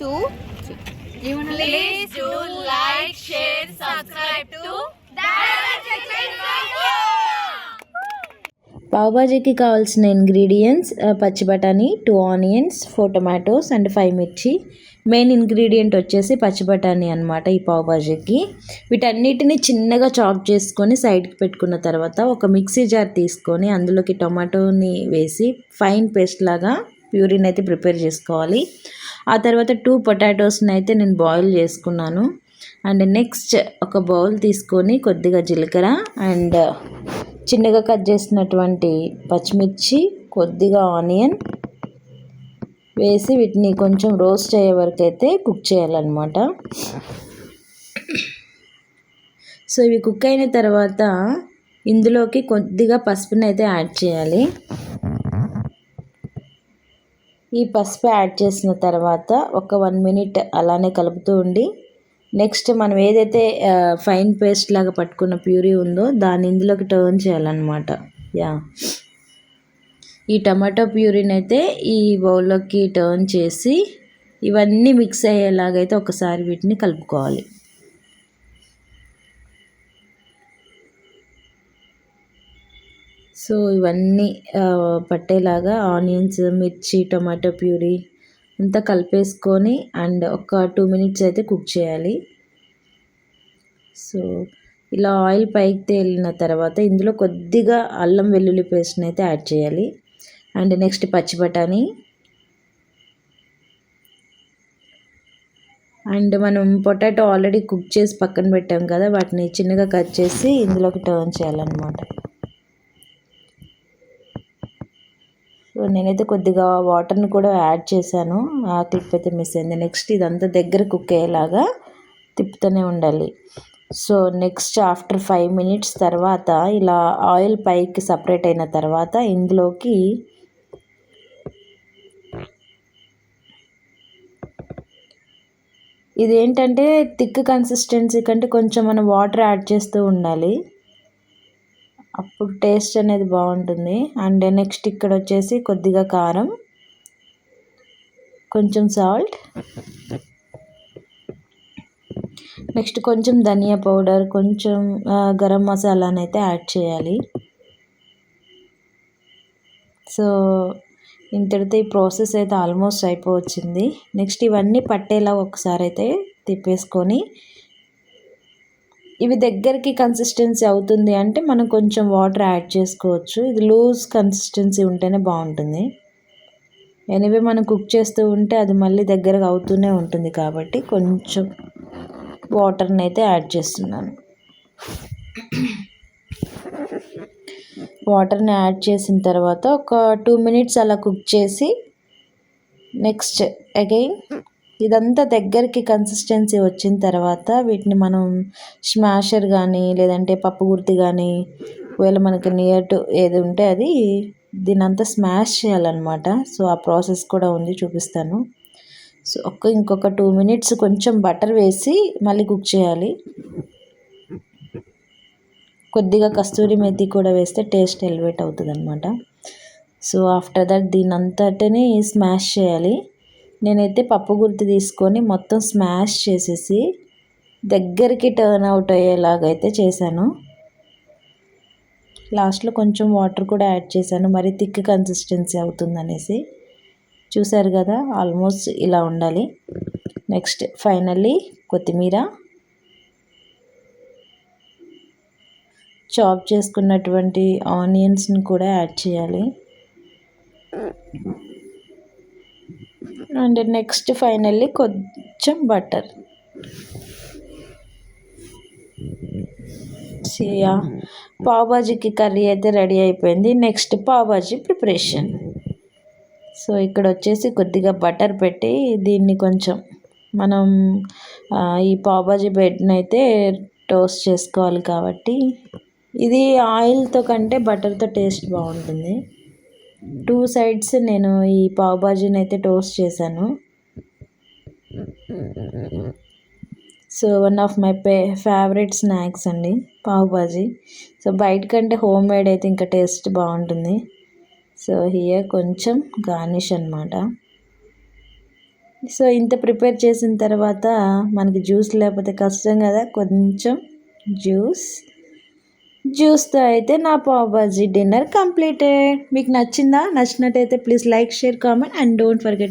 To Please do like, share, subscribe to పావుబాజీకి కావాల్సిన ingredients పచ్చి బఠానీ two onions four tomatoes and five మిర్చి. మెయిన్ ఇంగ్రీడియంట్ వచ్చేసి పచ్చి బఠానీ అనమాట ఈ పావుబాజీకి వీటన్నిటిని చిన్నగా చాప్ చేసుకొని సైడ్కి పెట్టుకున్న తర్వాత ఒక మిక్సీ జార్ తీసుకొని అందులోకి టొమాటోని వేసి ఫైన్ పేస్ట్ లాగా ప్యూరిన్ అయితే ప్రిపేర్ చేసుకోవాలి. ఆ తర్వాత టూ పొటాటోస్ని అయితే నేను బాయిల్ చేసుకున్నాను. అండ్ నెక్స్ట్ ఒక బౌల్ తీసుకొని కొద్దిగా జీలకర్ర అండ్ చిన్నగా కట్ చేసినటువంటి పచ్చిమిర్చి కొద్దిగా ఆనియన్ వేసి వీటిని కొంచెం రోస్ట్ అయ్యే వరకు అయితే కుక్ చేయాలన్నమాట. సో ఇవి కుక్ అయిన తర్వాత ఇందులోకి కొద్దిగా పసుపుని అయితే యాడ్ చేయాలి. ఈ పసుపు యాడ్ చేసిన తర్వాత ఒక వన్ మినిట్ అలానే కలుపుతూ ఉండి నెక్స్ట్ మనం ఏదైతే ఫైన్ పేస్ట్ లాగా పట్టుకున్న ప్యూరీ ఉందో దాన్ని ఇందులోకి టర్న్ చేయాలన్నమాట. యా. ఈ టమాటో ప్యూరీని అయితే ఈ బౌల్లోకి టర్న్ చేసి ఇవన్నీ మిక్స్ అయ్యేలాగైతే ఒకసారి వీటిని కలుపుకోవాలి. సో ఇవన్నీ పట్టేలాగా ఆనియన్స్ మిర్చి టమాటో ప్యూరీ అంతా కలిపేసుకొని అండ్ ఒక టూ మినిట్స్ అయితే కుక్ చేయాలి. సో ఇలా ఆయిల్ పైకి తేలిన తర్వాత ఇందులో కొద్దిగా అల్లం వెల్లుల్లి పేస్ట్ని అయితే యాడ్ చేయాలి. అండ్ నెక్స్ట్ పచ్చి బఠానీ. అండ్ మనం పొటాటో ఆల్రెడీ కుక్ చేసి పక్కన పెట్టాం కదా వాటిని చిన్నగా కట్ చేసి ఇందులోకి టర్న్ చేయాలన్నమాట సో నేనైతే కొద్దిగా వాటర్ని కూడా యాడ్ చేశాను. ఆ క్లిప్ అయితే మిస్ అయింది. నెక్స్ట్ ఇదంతా దగ్గర కుక్ అయ్యేలాగా తిప్పుతూనే ఉండాలి. So next after five minutes తర్వాత ఇలా ఆయిల్ పైకి సపరేట్ అయిన తర్వాత ఇందులోకి ఇదేంటంటే థిక్ కన్సిస్టెన్సీ కంటే కొంచెం మనం వాటర్ యాడ్ చేస్తూ ఉండాలి. అప్పుడు టేస్ట్ అనేది బాగుంటుంది. అండ్ నెక్స్ట్ ఇక్కడ వచ్చేసి కొద్దిగా కారం కొంచెం సాల్ట్. నెక్స్ట్ కొంచెం ధనియా పౌడర్ కొంచెం గరం మసాలాని అయితే యాడ్ చేయాలి. సో ఇంతటితో ఈ ప్రాసెస్ అయితే ఆల్మోస్ట్ అయిపోవచ్చింది. నెక్స్ట్ ఇవన్నీ పట్టేలా ఒకసారి అయితే తిప్పేసుకొని ఇవి దగ్గరికి కన్సిస్టెన్సీ అవుతుంది అంటే మనం కొంచెం వాటర్ యాడ్ చేసుకోవచ్చు. ఇది లూజ్ కన్సిస్టెన్సీ ఉంటేనే బాగుంటుంది. ఎనివే మనం కుక్ చేస్తూ ఉంటే అది మళ్ళీ దగ్గరగా అవుతూనే ఉంటుంది కాబట్టి కొంచెం వాటర్ని అయితే యాడ్ చేస్తున్నాను. వాటర్ని యాడ్ చేసిన తర్వాత ఒక టూ మినిట్స్ అలా కుక్ చేసి నెక్స్ట్ అగైన్ ఇదంతా దగ్గరికి కన్సిస్టెన్సీ వచ్చిన తర్వాత వీటిని మనం స్మాషర్ కానీ లేదంటే పప్పు గుర్తి కానీ ఒకవేళ మనకి నియర్ టు ఏది ఉంటే అది దీని అంతా స్మాష్ చేయాలన్నమాట. సో ఆ ప్రాసెస్ కూడా ఉంది చూపిస్తాను. సో ఒక్క ఇంకొక టూ మినిట్స్ కొంచెం బటర్ వేసి మళ్ళీ కుక్ చేయాలి. కొద్దిగా కస్తూరి మెతి కూడా వేస్తే టేస్ట్ ఎలివేట్ అవుతుంది అనమాట సో ఆఫ్టర్ దట్ దీని అంతటిని స్మాష్ చేయాలి. నేనైతే పప్పు గుర్తు తీసుకొని మొత్తం స్మాష్ చేసేసి దగ్గరికి టర్న్ అవుట్ అయ్యేలాగైతే చేశాను. లాస్ట్లో కొంచెం వాటర్ కూడా యాడ్ చేశాను. మరి థిక్ కన్సిస్టెన్సీ అవుతుందనేసి. చూసారు కదా ఆల్మోస్ట్ ఇలా ఉండాలి. నెక్స్ట్ ఫైనల్లీ కొత్తిమీర. చాప్ చేసుకున్నటువంటి ఆనియన్స్ని కూడా యాడ్ చేయాలి. అండ్ నెక్స్ట్ ఫైనల్లీ కొంచెం బటర్. సియా. పావుబాజీకి కర్రీ అయితే రెడీ అయిపోయింది. Next pav bhaji preparation. So ఇక్కడ వచ్చేసి కొద్దిగా బటర్ పెట్టి దీన్ని కొంచెం మనం ఈ పావుబాజీ బెడ్ని అయితే టోస్ట్ చేసుకోవాలి కాబట్టి. ఇది ఆయిల్తో కంటే బటర్తో టేస్ట్ బాగుంటుంది. టూ సైడ్స్ నేను ఈ పావ్ బాజీని అయితే టోస్ట్ చేశాను. సో వన్ ఆఫ్ మై పే ఫేవరెట్ స్నాక్స్ అండి పావ్ బాజీ. సో బయట కంటే హోమ్ మేడ్ అయితే ఇంకా టేస్ట్ బాగుంటుంది. సో హియర్ కొంచెం గార్నిష్ అనమాట సో ఇంత ప్రిపేర్ చేసిన తర్వాత మనకి జ్యూస్ లేకపోతే కష్టం కదా కొంచెం జ్యూస్. జ్యూస్తో అయితే నా పావుబాజీ డిన్నర్ కంప్లీటెడ్. మీకు నచ్చిందా? నచ్చినట్టయితే please like share comment and don't forget